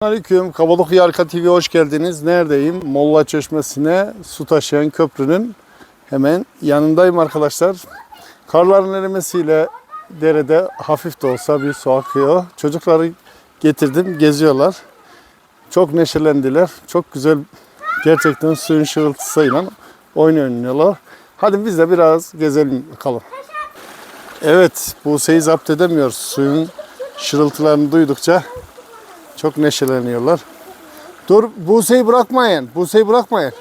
Aleyküm. Kapadokya Arka TV hoş geldiniz. Neredeyim? Molla Çeşmesi'ne su taşıyan köprünün hemen yanındayım arkadaşlar. Karların erimesiyle derede hafif de olsa bir su akıyor. Çocukları getirdim, geziyorlar. Çok neşelendiler. Çok güzel gerçekten suyun şırıltısıyla oyun oynuyorlar. Hadi biz de biraz gezelim bakalım. Evet, Buse'yi zapt edemiyoruz. Suyun şırıltılarını duydukça çok neşeleniyorlar. Dur Buse'yi bırakmayın. Buse'yi bırakmayın.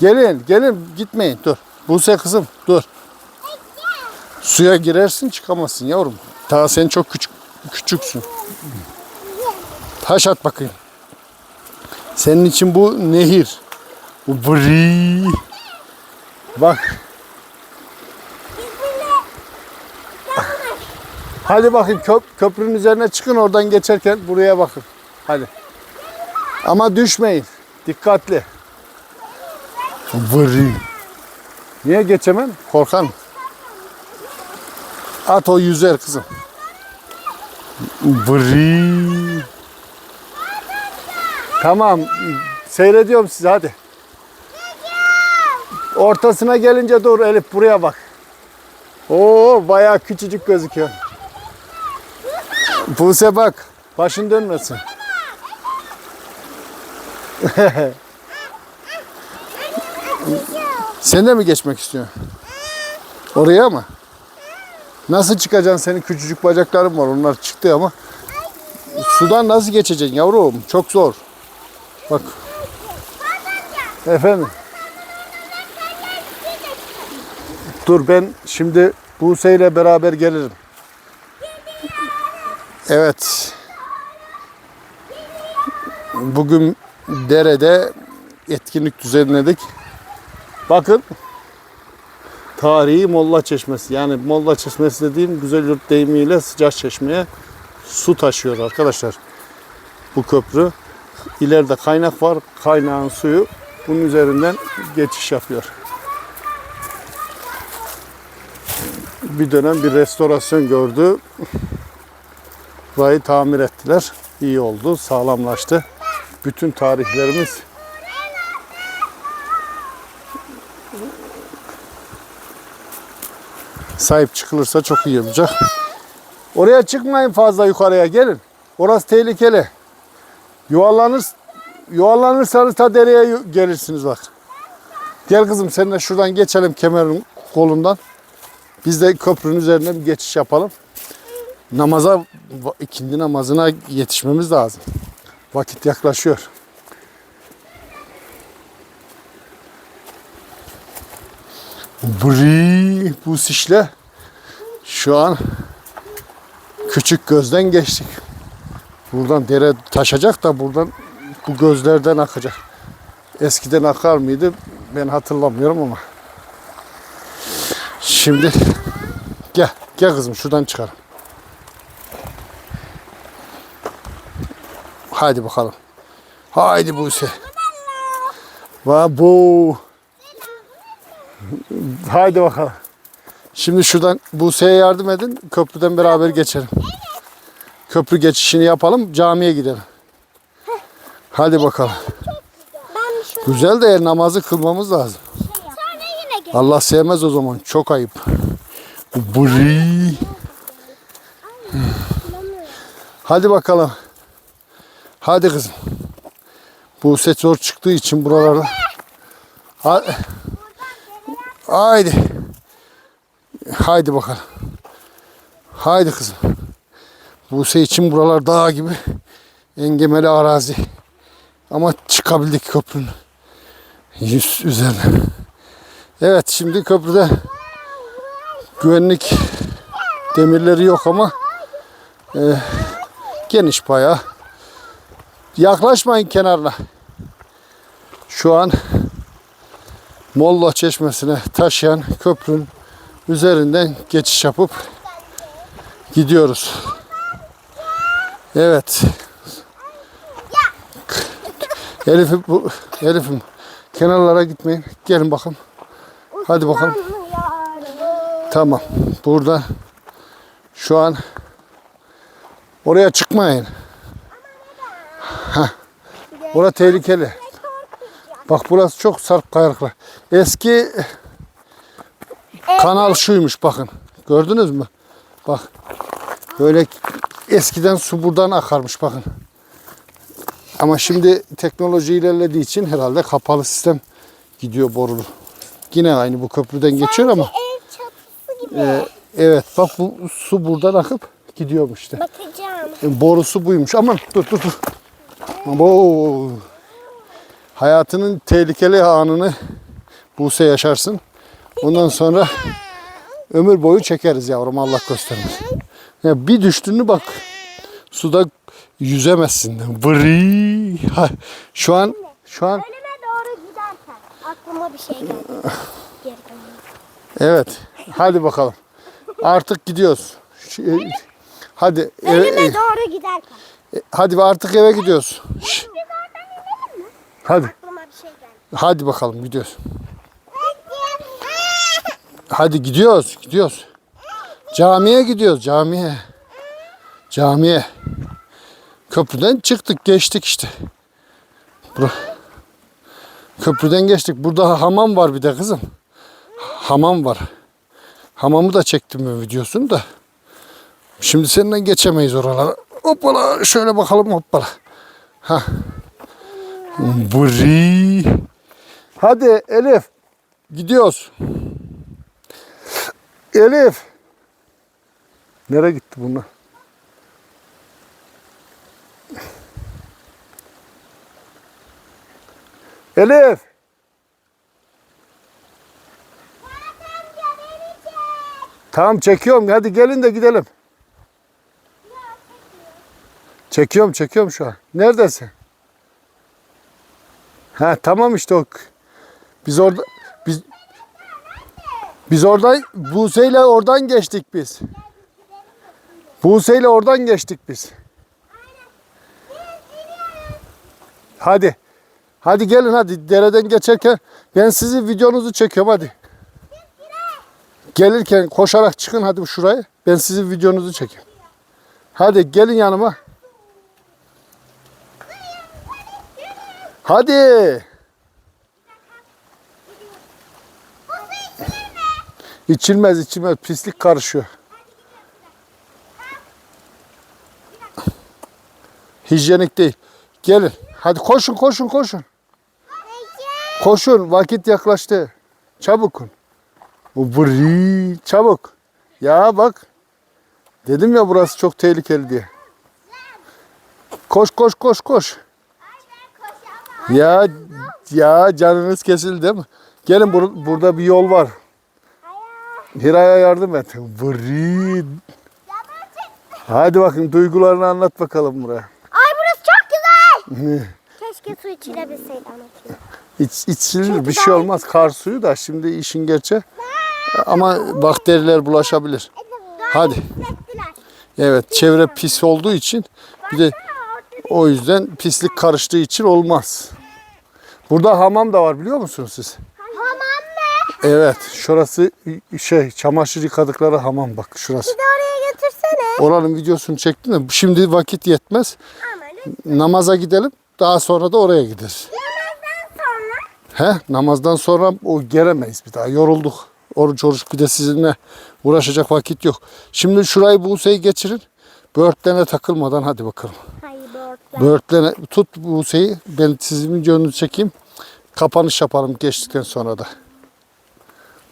Gelin gelin gitmeyin dur. Buse kızım dur. Suya girersin çıkamazsın yavrum. Daha sen çok küçük küçüksün. Taş at bakayım. Senin için bu nehir. Bu bri. Bak. Hadi bakayım köp köprünün üzerine çıkın oradan geçerken buraya bakın. Hadi. Ama düşmeyin. Dikkatli. Vırı. Niye geçemem? Korkan. At o yüzer kızım. Vırı. Tamam. Seyrediyorum sizi hadi. Ortasına gelince dur Elif buraya bak. Oo bayağı küçücük gözüküyor. Buse bak. Başın dönmesin. Sen de mi geçmek istiyorsun? Oraya mı? Nasıl çıkacaksın? Senin küçücük bacakların var. Onlar çıktı ama. Sudan nasıl geçeceksin yavrum? Çok zor. Bak. Efendim. Dur ben şimdi Buse ile beraber gelirim. Evet. Bugün derede etkinlik düzenledik. Bakın. Tarihi Molla Çeşmesi. Yani Molla Çeşmesi dediğim güzel yurt deyimiyle sıcak çeşmeye su taşıyor arkadaşlar. Bu köprü. İleride kaynak var. Kaynağın suyu bunun üzerinden geçiş yapıyor. Bir dönem bir restorasyon gördü. Burayı tamir ettiler. İyi oldu, sağlamlaştı. Bütün tarihlerimiz sahip çıkılırsa çok iyi olacak. Oraya çıkmayın fazla yukarıya gelin. Orası tehlikeli. Yuvarlanır, yuvarlanırsanız ta dereye gelirsiniz bak. Gel kızım seninle şuradan geçelim kemerin kolundan. Biz de köprünün üzerine bir geçiş yapalım namaza ikindi namazına yetişmemiz lazım. Vakit yaklaşıyor. Bri bu sişle şu an küçük gözden geçtik. Buradan dere taşacak da buradan bu gözlerden akacak. Eskiden akar mıydı? Ben hatırlamıyorum ama. Şimdi gel, gel kızım şuradan çıkalım. Haydi bakalım. Haydi Buse. Va bu. Haydi bakalım. Şimdi şuradan Buse'ye yardım edin. Köprüden beraber geçelim. Köprü geçişini yapalım. Camiye gidelim. Hadi bakalım. Güzel de namazı kılmamız lazım. Allah sevmez o zaman. Çok ayıp. Bri. Hadi bakalım. Hadi kızım. Bu set zor çıktığı için buralarda. Ha- Haydi. Haydi bakalım. Haydi kızım. Buse için buralar dağ gibi engemeli arazi. Ama çıkabildik köprünün yüz üzerine. Evet şimdi köprüde güvenlik demirleri yok ama e, geniş bayağı. Yaklaşmayın kenarına. Şu an Molla Çeşmesi'ne taşıyan köprünün üzerinden geçiş yapıp gidiyoruz. Evet. Elif'im bu Elif'im kenarlara gitmeyin. Gelin bakalım. Hadi bakalım. Tamam. Burada şu an oraya çıkmayın. Bura tehlikeli. Bak burası çok sarp kayalıklar. Eski kanal şuymuş bakın. Gördünüz mü? Bak. Böyle eskiden su buradan akarmış bakın. Ama şimdi teknoloji ilerlediği için herhalde kapalı sistem gidiyor borulu. Yine aynı bu köprüden geçiyor ama e, evet bak bu su buradan akıp gidiyormuş işte. Bakacağım. E, Borusu buymuş. Aman dur dur dur. Abo. Hayatının tehlikeli anını Buse yaşarsın. Ondan sonra ömür boyu çekeriz yavrum Allah göstermesin. Ya bir düştüğünü bak suda yüzemezsin. Ha, Şu an şu an evet. Hadi bakalım. Artık gidiyoruz. Hadi Önüme doğru giderken e, hadi artık eve gidiyoruz. Şş? Hadi. Aklıma bir şey geldi. Hadi bakalım gidiyoruz. Hadi gidiyoruz, gidiyoruz. Camiye gidiyoruz, camiye. Camiye. Köprüden çıktık, geçtik işte. Bura. Köprüden geçtik. Burada hamam var bir de kızım. Hamam var. Hamamı da çektim ben videosunu da. Şimdi seninle geçemeyiz oralara. Hoppala şöyle bakalım hoppala. Ha. Buri. Hadi Elif. Gidiyoruz. Elif. Nereye gitti bunlar? Elif. Tamam çekiyorum. Hadi gelin de gidelim. Çekiyorum çekiyorum şu an. Neredesin? Ha tamam işte o. Biz orada biz biz oradan Buse'yle oradan geçtik biz. Buse'yle oradan geçtik biz. Hadi. Hadi gelin hadi dereden geçerken ben sizin videonuzu çekiyorum hadi. Gelirken koşarak çıkın hadi şuraya. Ben sizin videonuzu çekeyim. Hadi gelin yanıma. Hadi. İçilmez içilmez pislik karışıyor. Hijyenik değil. Gelin. Hadi koşun koşun koşun. Koşun vakit yaklaştı. Çabuk. Vırı, çabuk. Ya bak. Dedim ya burası çok tehlikeli diye. Koş koş koş koş. Ya ya canınız kesildi mi? Gelin bur- burada bir yol var. Hira'ya yardım et. Vırı. Hadi bakın duygularını anlat bakalım buraya. Ay burası çok güzel. Keşke su içilebilseydi anlatayım. İç, içilir bir şey olmaz. Kar suyu da şimdi işin gerçeği. Ama bakteriler bulaşabilir. Hadi. Evet çevre pis olduğu için bir de o yüzden pislik karıştığı için olmaz. Burada hamam da var biliyor musunuz siz? Hamam mı? Evet şurası şey çamaşır yıkadıkları hamam bak şurası. Bir de oraya götürsene. Oranın videosunu çektim de şimdi vakit yetmez. Ama lütfen. Namaza gidelim daha sonra da oraya gideriz. Namazdan sonra. He namazdan sonra o gelemeyiz bir daha yorulduk. Oruç oruç bir de sizinle uğraşacak vakit yok. Şimdi şurayı Buse'yi geçirin. Böğürtlene takılmadan hadi bakalım. Hayır böğürtlen. Böğürtlene tut Buse'yi ben sizin videonuzu çekeyim. Kapanış yapalım geçtikten sonra da.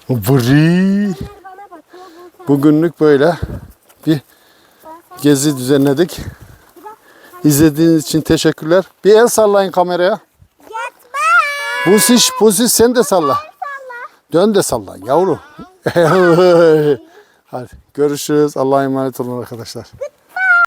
Bu Bugünlük böyle bir gezi düzenledik. İzlediğiniz için teşekkürler. Bir el sallayın kameraya. Busiş, Busiş sen de salla. Dön de salla yavru. Hadi görüşürüz. Allah'a emanet olun arkadaşlar.